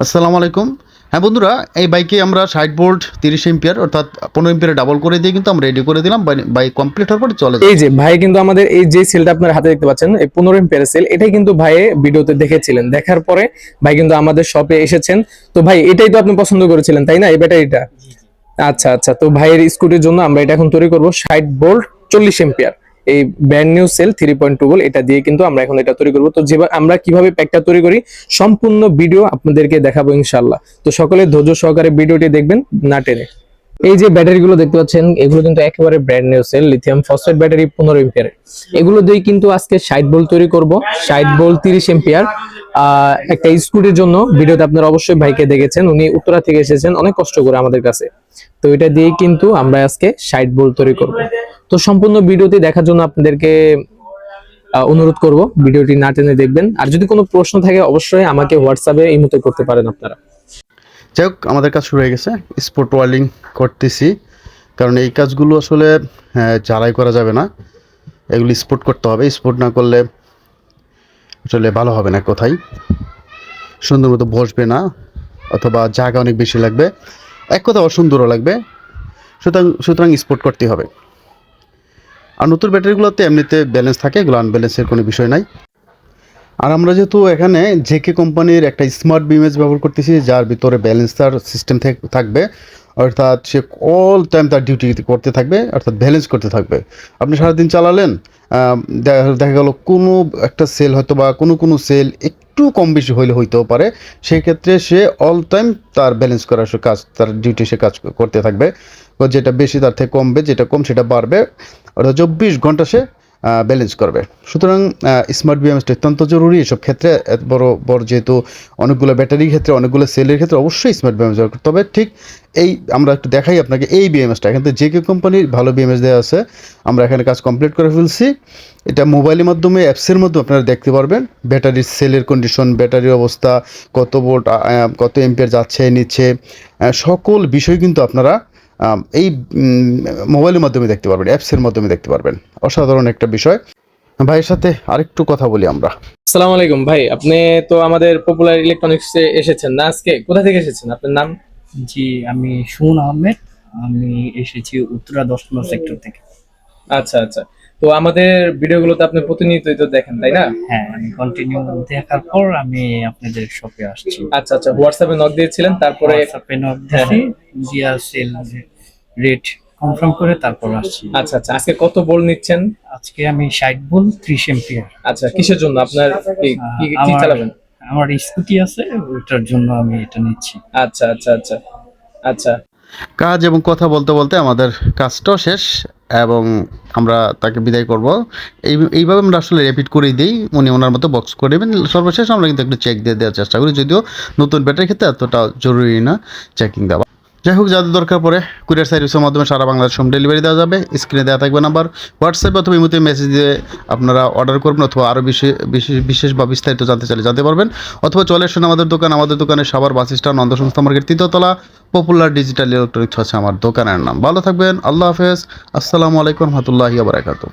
আসসালামু আলাইকুম। হ্যাঁ বন্ধুরা, এই বাইকে আমরা ষাট ভোল্ট, তিরিশ এম্পিয়ার অর্থাৎ পনেরো এম্পিয়ারে ডাবল করে দিয়ে কিন্তু আমরা রেডি করে দিলাম বাইক কমপ্লিট হওয়ার পরে চলে এই যে, ভাই কিন্তু আমাদের এই যে সেলটা আপনার হাতে দেখতে পাচ্ছেন, এই পনেরো এম্পিয়ার সেল এটাই কিন্তু ভাই ভিডিওতে দেখেছিলেন। দেখার পরে ভাই কিন্তু আমাদের শপে এসেছেন। তো ভাই, এটাই তো আপনি পছন্দ করেছিলেন, তাই না, এই ব্যাটারিটা? আচ্ছা আচ্ছা তো ভাইয়ের স্কুটির জন্য আমরা এটা এখন তৈরি করব ষাট ভোল্ট, চল্লিশ এম্পিয়ার এই brand new cell three point two এটা দিয়ে কিন্তু আমরা এখন এটা তৈরি করব। তো যেভাবে আমরা কীভাবে প্যাকটা তৈরি করি? সম্পূর্ণ ভিডিও আপনাদেরকে দেখাবো ইনশাল্লাহ তো সকলে ধৈর্য সহকারে ভিডিওটি দেখবেন না টেনে। এই যে ব্যাটারি গুলো দেখতে পাচ্ছেন, এগুলো কিন্তু একেবারে brand new cell lithium phosphate battery পনেরো এম্পিয়ার এগুলো দিয়ে কিন্তু আজকে ষাট বোল্ট তৈরি করব, ষাট বোল্ট তিরিশ এম্পিয়ার একটা স্কুটির জন্য ভিডিওতে আপনারা অবশ্যই ভাইকে দেখেছেন, উনি উত্তরা থেকে এসেছেন, অনেক কষ্ট করে আমাদের কাছে। তো এটা দিয়ে কিন্তু আমরা আজকে ষাট বোল্ট তৈরি করব। তো সম্পূর্ণ ভিডিওটি দেখার জন্য আপনাদেরকে অনুরোধ করব ভিডিওটি না টেনে দেখবেন। আর যদি কোনো প্রশ্ন থাকে অবশ্যই আমাকে হোয়াটসঅ্যাপে এই মতো করতে পারেন আপনারা। যাই হোক আমাদের কাজ শুরু হয়ে গেছে। স্পোর্ট ওয়ার্লিং করতেছি। কারণ এই কাজগুলো আসলে হ্যাঁ, জ্বালাই করা যাবে না এগুলি স্পোর্ট করতে হবে। স্পোর্ট না করলে আসলে ভালো হবে না কোথায়। সুন্দর মতো বসবে না অথবা জায়গা অনেক বেশি লাগবে। এক কথা অসুন্দরও লাগবে। সুতরাং সুতরাং স্পোর্ট করতে হবে। আর নতুন ব্যাটারিগুলোতে এমনিতে ব্যালেন্স থাকে, এগুলো আনব্যালেন্সের কোনো বিষয় নাই। আর আমরা যেহেতু এখানে জেকে কোম্পানির একটা স্মার্ট বিমেজ ব্যবহার করতেছি, যার ভিতরে ব্যালেন্সার সিস্টেম থাকবে। অর্থাৎ সে অল টাইম তার ডিউটি করতে থাকবে, অর্থাৎ ব্যালেন্স করতে থাকবে। আপনি সারাদিন চালালেন দেখা- গেল কোনো একটা সেল হয়তো বা কোনো কোনো সেল একটু কম বেশি হইলে হইতেও পারে। সেক্ষেত্রে সে অল টাইম তার ব্যালেন্স করার কাজ, তার ডিউটি সে কাজ করতে থাকবে। যেটা বেশি তার থেকে কমবে, যেটা কম সেটা বাড়বে। অর্থাৎ চব্বিশ ঘণ্টা সে ব্যালেন্স করবে। সুতরাং স্মার্ট বিএমএসটা অত্যন্ত জরুরি। এসব ক্ষেত্রে বড় বড় যেহেতু অনেকগুলো ব্যাটারির ক্ষেত্রে, অনেকগুলো সেলের ক্ষেত্রে অবশ্যই স্মার্ট বিএমএস দরকার। তবে ঠিক এই, আমরা একটু দেখাই আপনাকে এই বিএমএসটা এখান থেকে যে কে কোম্পানির ভালো বিএমএস দেওয়া আছে, আমরা এখানে কাজ কমপ্লিট করে ফেলছি। এটা মোবাইলের মাধ্যমে অ্যাপসের মাধ্যমে আপনারা দেখতে পারবেন। ব্যাটারির সেলের কন্ডিশন ব্যাটারির অবস্থা, কত ভোল্ট কত এম্পিয়ার যাচ্ছে, নিচ্ছে সকল বিষয় কিন্তু আপনারা এই মোবাইলের মাধ্যমে দেখতে পারবেন অ্যাপসের মাধ্যমে দেখতে পারবেন। অসাধারণ একটা বিষয়। ভাইয়ের সাথে আরেকটু কথা বলি আমরা। আসসালামু আলাইকুম ভাই আপনি তো আমাদের পপুলার ইলেকট্রনিক্সে এসেছেন না আজকে? কোথা থেকে এসেছেন? আপনার নাম? জি আমি সুমন আহমেদ আমি এসেছি উত্তরা দশ নম্বর সেক্টর থেকে। আচ্ছা আচ্ছা। তো আমাদের ভিডিওগুলোতে আপনি প্রতিনিয়তই তো দেখেন তাই না? হ্যাঁ আমি কন্টিনিউ দেখার পর আমি আপনাদের শপে আসছি। আচ্ছা আচ্ছা। হোয়াটসঅ্যাপে নক দিয়েছিলেন তারপরে হোয়াটসঅ্যাপে নক দিয়েছি। জিয়া সেল রেট কনফার্ম করে তারপর আসছি। আচ্ছা আচ্ছা আজকে কত বল নিচ্ছেন? আজকে আমি ষাট বল ত্রিশ এম্পিয়ার আচ্ছা কিসের জন্য? আপনার কি- কি কি আমার- চালাবেন? আমার স্কুটি আছে ওইটার জন্য আমি এটা নিচ্ছি। আচ্ছা আচ্ছা আচ্ছা আচ্ছা। কাজ এবং কথা বলতে বলতে আমাদের কাজটাও শেষ এবং আমরা তাকে বিদায় করব। এই এইভাবে আমরা আসলে রেপিড করেই দিই উনি ওনার মতো বক্স করে দেবেন সর্বশেষ আমরা কিন্তু একটু চেক দিয়ে দেওয়ার চেষ্টা করি যদিও নতুন ব্যাটারি ক্ষেত্রে এতটা জরুরি না চেকিং দেওয়া। যাই হোক, যাদের দরকার পড়ে কুরিয়ার সার্ভিসের মাধ্যমে সারা বাংলাদেশ হোম ডেলিভারি দেওয়া যাবে। স্ক্রিনে দেওয়া থাকবে নাম্বার হোয়াটসঅ্যাপে অথবা ইমোতে মেসেজ দিয়ে আপনারা অর্ডার করবেন অথবা আরও বিশেষ বিশেষ বা বিস্তারিত জানতে চাইলে জানতে পারবেন। অথবা চলে আসুন আমাদের দোকান, আমাদের দোকানে সবার বাস স্ট্যান্ড নন্দ সংস্থা মার্কেট তৃতীয়তলা পপুলার ডিজিটাল ইলেকট্রনিক্স আছে আমার দোকানের নাম। ভালো থাকবেন, আল্লাহ হাফেজ। আসসালামু আলাইকুম রহমতুল্লাহি বারাকাতুহ।